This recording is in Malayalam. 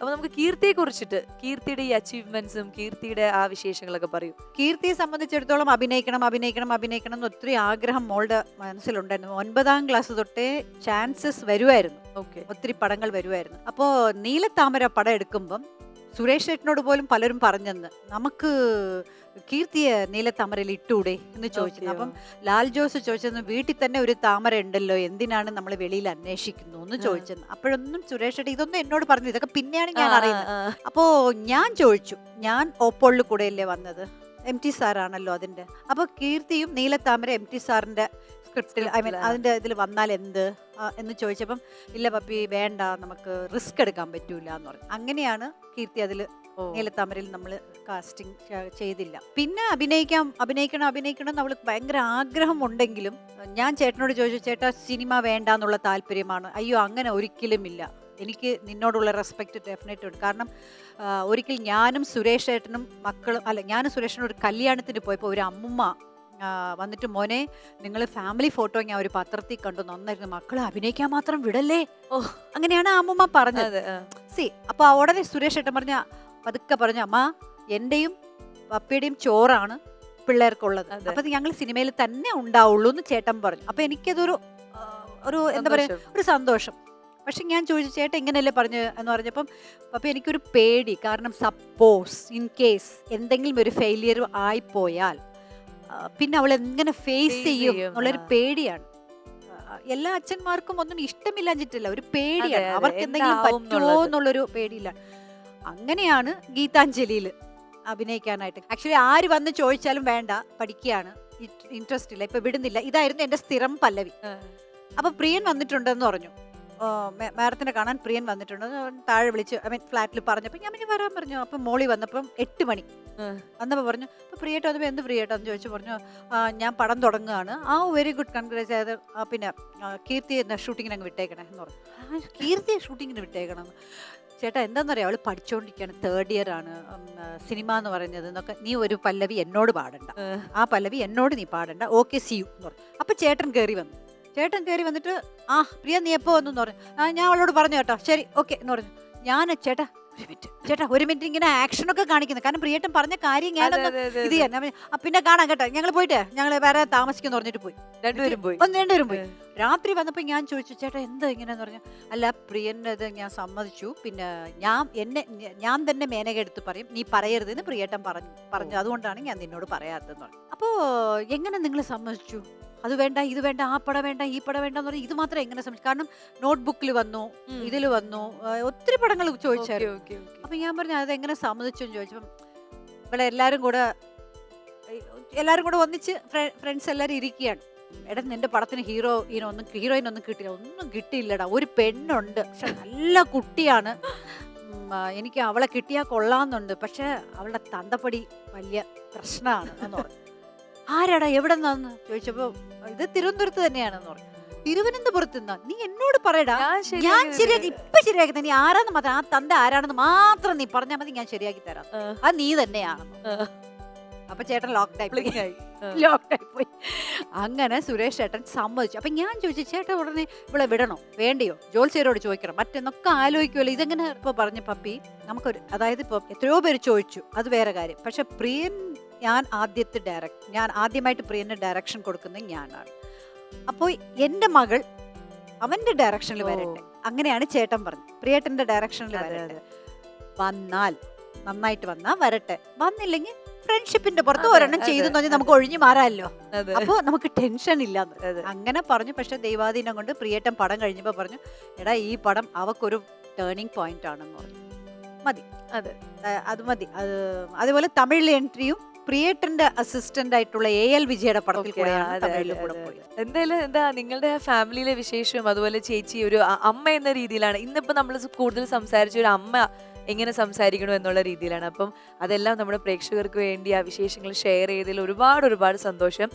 അപ്പൊ നമുക്ക് കീർത്തിയെ കുറിച്ചിട്ട് കീർത്തിയുടെ ഈ അച്ചീവ്മെന്റ്സും കീർത്തിയുടെ ആ വിശേഷങ്ങളൊക്കെ പറയൂ. കീർത്തിയെ സംബന്ധിച്ചിടത്തോളം അഭിനയിക്കണം അഭിനയിക്കണം അഭിനയിക്കണം എന്ന് ഒത്തിരി ആഗ്രഹം മോളുടെ മനസ്സിലുണ്ടായിരുന്നു. ഒൻപതാം ക്ലാസ് തൊട്ടേ ചാൻസസ് വരുമായിരുന്നു ഓക്കെ ഒത്തിരി പടങ്ങൾ വരുമായിരുന്നു അപ്പോൾ നീലത്താമര പടം എടുക്കുമ്പം സുരേഷ് ചേട്ടനോട് പോലും പലരും പറഞ്ഞെന്ന്. നമുക്ക് കീർത്തിയെ നീല താമരയിൽ ഇട്ടൂടെ? എന്ന് ചോദിച്ചിരുന്നു. അപ്പം ലാൽ ജോസ് ചോദിച്ചിരുന്നു വീട്ടിൽ തന്നെ ഒരു താമര ഉണ്ടല്ലോ എന്തിനാണ് നമ്മൾ വെളിയിൽ അന്വേഷിക്കുന്നു എന്ന് ആ. ചോദിച്ചത് അപ്പോഴൊന്നും സുരേഷ് ഏട്ടൻ ഇതൊന്നും എന്നോട് പറഞ്ഞു ഇതൊക്കെ പിന്നെയാണ് ഞാൻ അറിയുന്നത്. അപ്പോ ഞാൻ ചോദിച്ചു ഞാൻ ഓപ്പോളിൽ കൂടെയല്ലേ വന്നത്? എം ടി സാറാണല്ലോ അതിന്റെ അപ്പോൾ കീർത്തിയും നീലത്താമര എം ടി സാറിന്റെ സ്ക്രിപ്റ്റിൽ ഐ മീൻ അതിന്റെ അതിന്റെ ഇതിൽ വന്നാൽ എന്ത്? എന്ന് ചോദിച്ചപ്പം ഇല്ല പപ്പി വേണ്ട നമുക്ക് റിസ്ക് എടുക്കാൻ പറ്റൂല എന്ന് പറഞ്ഞു. അങ്ങനെയാണ് കീർത്തി അതിൽ നീലത്താമരയിൽ നമ്മൾ കാസ്റ്റിംഗ് ചെയ്തില്ല. പിന്നെ അഭിനയിക്കാം അഭിനയിക്കണം അഭിനയിക്കണം എന്ന് അവൾക്ക് ഭയങ്കര ആഗ്രഹം ഉണ്ടെങ്കിലും ഞാൻ ചേട്ടനോട് ചോദിച്ചു ചേട്ടാ സിനിമ വേണ്ട എന്നുള്ള താല്പര്യമാണ്. അയ്യോ അങ്ങനെ ഒരിക്കലും ഇല്ല എനിക്ക് നിന്നോടുള്ള റെസ്പെക്റ്റ് ഡെഫിനറ്റ് ഉണ്ട്. കാരണം ഒരിക്കൽ ഞാനും സുരേഷ് ഏട്ടനും മക്കളും അല്ല ഞാനും സുരേഷനും ഒരു കല്യാണത്തിന് പോയപ്പോൾ ഒരു അമ്മുമ്മ വന്നിട്ട് മോനെ നിങ്ങൾ ഫാമിലി ഫോട്ടോ ഞാൻ ഒരു പത്രത്തിൽ കണ്ടു. നന്നായിരുന്നു. മക്കളെ അഭിനയിക്കാൻ മാത്രം വിടല്ലേ? ഓ. അങ്ങനെയാണ് അമ്മുമ്മ പറഞ്ഞത്. സി അപ്പോൾ ഉടനെ സുരേഷ് ഏട്ടൻ പറഞ്ഞ പതുക്കെ പറഞ്ഞു അമ്മ എന്റെയും പപ്പയുടെയും ചോറാണ് പിള്ളേർക്കുള്ളത്. അപ്പം ഞങ്ങൾ സിനിമയിൽ തന്നെ ഉണ്ടാവുള്ളൂ എന്ന് ചേട്ടൻ പറഞ്ഞു. അപ്പൊ എനിക്കതൊരു ഒരു എന്താ പറയാ ഒരു സന്തോഷം. പക്ഷെ ഞാൻ ചോദിച്ചു ചേട്ടൻ ഇങ്ങനെയല്ലേ പറഞ്ഞു? എന്ന് പറഞ്ഞപ്പം അപ്പം എനിക്കൊരു പേടി. കാരണം സപ്പോസ് ഇൻ കേസ് എന്തെങ്കിലും ഒരു ഫെയിലിയർ ആയിപ്പോയാൽ പിന്നെ അവൾ എങ്ങനെ ഫേസ് ചെയ്യും? എന്നുള്ളൊരു പേടിയാണ്. എല്ലാ അച്ഛന്മാർക്കും ഒന്നും ഇഷ്ടമില്ലാഞ്ഞിട്ടില്ല ഒരു പേടിയാണ്. അവർക്ക് എന്തെങ്കിലും പറ്റുമോ. എന്നുള്ളൊരു പേടിയില്ല. അങ്ങനെയാണ് ഗീതാഞ്ജലിയിൽ അഭിനയിക്കാനായിട്ട്. ആക്ച്വലി ആര് വന്ന് ചോദിച്ചാലും വേണ്ട പഠിക്കുകയാണ്. ഇൻട്രസ്റ്റ് ഇല്ല ഇപ്പൊ വിടുന്നില്ല. ഇതായിരുന്നു എന്റെ സ്ഥിരം പല്ലവി. അപ്പൊ പ്രിയൻ വന്നിട്ടുണ്ടെന്ന് പറഞ്ഞു. മാഡത്തിനെ കാണാൻ പ്രിയൻ വന്നിട്ടുണ്ട്. താഴെ വിളിച്ച് ഐ മീൻ ഫ്ലാറ്റിൽ പറഞ്ഞപ്പോൾ ഞാൻ പിന്നെ വരാൻ പറഞ്ഞു. അപ്പം മോളി വന്നപ്പം എട്ട് മണി. ആ. വന്നപ്പോൾ പറഞ്ഞു അപ്പോൾ പ്രിയേട്ടോ അത് എന്ത് പ്രിയേട്ടോ എന്ന് ചോദിച്ചു പറഞ്ഞു ഞാൻ പടം തുടങ്ങുകയാണ്. ആ വെരി ഗുഡ് കൺഗ്രാറ്റ്സ് അതായത് പിന്നെ കീർത്തി എന്ന ഷൂട്ടിങ്ങിന് അങ്ങ് വിട്ടേക്കണേ എന്ന് പറഞ്ഞു. "ആ, കീർത്തിയെ ഷൂട്ടിങ്ങിന് വിട്ടേക്കണം എന്ന്." ചേട്ടാ എന്താണെന്നറിയാം അവൾ പഠിച്ചുകൊണ്ടിരിക്കുകയാണ് തേർഡ് ഇയർ ആണ്. സിനിമ എന്ന് പറയുന്നത്. എന്നൊക്കെ നീ ഒരു പല്ലവി എന്നോട് പാടണ്ട. ആ. ആ പല്ലവി എന്നോട് നീ പാടണ്ട. ഓക്കെ സി യു എന്ന് പറഞ്ഞു. അപ്പൊ ചേട്ടൻ കയറി വന്നു. ചേട്ടൻ കയറി വന്നിട്ട് ആ പ്രിയ നീ എപ്പോ വന്നു എന്ന് പറഞ്ഞു. ആ ഞാൻ അവളോട് പറഞ്ഞു കേട്ടോ. ശരി ഓക്കെ എന്ന് പറഞ്ഞു. ഞാൻ ചേട്ടാ ഒരു മിനിറ്റ്. ചേട്ടാ ഒരു മിനിറ്റ് ഇങ്ങനെ ആക്ഷൻ ഒക്കെ കാണിക്കുന്നു. കാരണം പ്രിയേട്ടൻ പറഞ്ഞ കാര്യം ഞാൻ ഞാനൊന്ന് ഇത് "ആ, പിന്നെ കാണാം കേട്ടോ. ഞങ്ങൾ പോയിട്ട്? ഞങ്ങൾ വേറെ താമസിക്കുന്നു പറഞ്ഞിട്ട് പോയി. രണ്ടുപേരും പോയി. ഒന്ന് രണ്ടുപേരും പോയി. രാത്രി വന്നപ്പോൾ ഞാൻ ചോദിച്ചു ചേട്ടാ എന്താ ഇങ്ങനെയെന്ന് പറഞ്ഞു? അല്ല പ്രിയനെ ഇത് ഞാൻ സമ്മതിച്ചു. പിന്നെ ഞാൻ എന്നെ ഞാൻ തന്നെ മേനക എടുത്ത് പറയും. നീ പറയരുതെന്ന് പ്രിയേട്ടൻ പറഞ്ഞു പറഞ്ഞു. അതുകൊണ്ടാണ് ഞാൻ നിന്നോട് പറയാത്തതെന്ന് പറഞ്ഞു. അപ്പോൾ എങ്ങനെ നിങ്ങൾ സമ്മതിച്ചു? അത് വേണ്ട ഇത് വേണ്ട ആ പടം വേണ്ട ഈ പടം വേണ്ട എന്ന് പറഞ്ഞാൽ ഇത് മാത്രമേ എങ്ങനെ സംശയം കാരണം നോട്ട്ബുക്കിൽ വന്നു. ഇതിൽ വന്നു ഒത്തിരി പടങ്ങൾ ചോദിച്ചായിരുന്നു. അപ്പൊ ഞാൻ പറഞ്ഞു അത് എങ്ങനെ സമ്മതിച്ചു? എന്ന് ചോദിച്ചപ്പം ഇവിടെ എല്ലാരും കൂടെ എല്ലാരും കൂടെ ഒന്നിച്ച് ഫ്രണ്ട്സ് എല്ലാരും ഇരിക്കുകയാണ്. എടാ നിന്റെ പടത്തിന് ഹീറോ ഒന്നും ഹീറോയിൻ ഒന്നും കിട്ടില്ല ഒന്നും കിട്ടിയില്ലടാ. ഒരു പെണ്ണുണ്ട്. പക്ഷെ നല്ല കുട്ടിയാണ്. എനിക്ക് അവളെ കിട്ടിയാൽ കൊള്ളാന്നുണ്ട് പക്ഷെ അവളുടെ തന്തപ്പടി വലിയ പ്രശ്നമാണ് എന്ന് പറഞ്ഞു. ആരാടാ? എവിടെ നിന്നാന്ന് ചോദിച്ചപ്പോ ഇത് തിരുവനന്തപുരത്ത് തന്നെയാണെന്ന് പറഞ്ഞു. തിരുവനന്തപുരത്ത് നിന്നാ? നീ എന്നോട് പറയടാ? ഞാൻ ശരിയാക്കി ഇപ്പൊ ശരിയാക്കി നീ ആരാന്ന് മാത്രം ആ തന്ത ആരാണെന്ന് മാത്രം നീ പറഞ്ഞാൽ മതി ഞാൻ ശരിയാക്കി തരാം. ആ. അത് നീ തന്നെയാണെന്ന്. അപ്പൊ ചേട്ടൻ ലോക്ക് പോയി. Blink ആയി. ആ. ലോക്ക്ഡായി പോയി. അങ്ങനെ സുരേഷ് ചേട്ടൻ സമ്മതിച്ചു. അപ്പൊ ഞാൻ ചോദിച്ചു ചേട്ടൻ ഉടനെ ഇവിടെ വിടണോ? വേണ്ടയോ? ജോത്സ്യരോട് ചോദിക്കണം. മറ്റെന്നൊക്കെ ആലോചിക്കുമല്ലോ ഇതെങ്ങനെ ഇപ്പൊ പറഞ്ഞ പപ്പി നമുക്കൊരു അതായത് ഇപ്പൊ എത്രയോ പേര് ചോദിച്ചു. അത് വേറെ കാര്യം. പക്ഷെ പ്രിയൻ ഞാൻ ആദ്യത്തെ ഡയറക്ട് ഞാൻ ആദ്യമായിട്ട് പ്രിയന് ഡയറക്ഷൻ കൊടുക്കുന്നത് ഞാനാണ്. അപ്പോൾ എന്റെ മകൾ അവന്റെ ഡയറക്ഷനിൽ വരട്ടെ. അങ്ങനെയാണ് ചേട്ടൻ പറഞ്ഞത്. പ്രിയേട്ടന്റെ ഡയറക്ഷനിൽ വരട്ടെ. വന്നാൽ നന്നായിട്ട് വന്നാൽ വരട്ടെ. വന്നില്ലെങ്കിൽ ഫ്രണ്ട്ഷിപ്പിന്റെ പുറത്ത് ഒരെണ്ണം ചെയ്തു അതെ. നമുക്ക് ഒഴിഞ്ഞു മാറാമല്ലോ. അപ്പൊ നമുക്ക് ടെൻഷൻ ഇല്ല. അങ്ങനെ പറഞ്ഞു പക്ഷെ ദൈവാധീനം കൊണ്ട് പ്രിയേട്ടൻ പടം കഴിഞ്ഞപ്പോ പറഞ്ഞു എടാ ഈ പടം അവക്കൊരു ടേണിംഗ് പോയിന്റ് ആണെന്ന് പറഞ്ഞു. മതി. അതെ. അത് മതി. അത് അതുപോലെ തമിഴിലെ എൻട്രിയും പ്രിയേട്ടന്റെ അസിസ്റ്റന്റ് ആയിട്ടുള്ള എ എൽ വിജയുടെ പടത്തിൽ. എന്തായാലും എന്താ നിങ്ങളുടെ ഫാമിലിയിലെ വിശേഷവും അതുപോലെ ചേച്ചി ഒരു അമ്മ എന്ന രീതിയിലാണ്. ഇന്നിപ്പോ നമ്മൾ കൂടുതൽ സംസാരിച്ച ഒരു അമ്മ എങ്ങനെ സംസാരിക്കണം എന്നുള്ള രീതിയിലാണ്. അപ്പം അതെല്ലാം നമ്മുടെ പ്രേക്ഷകർക്ക് വേണ്ടി ആ വിശേഷങ്ങൾ ഷെയർ ചെയ്തതിൽ ഒരുപാട് ഒരുപാട് സന്തോഷം.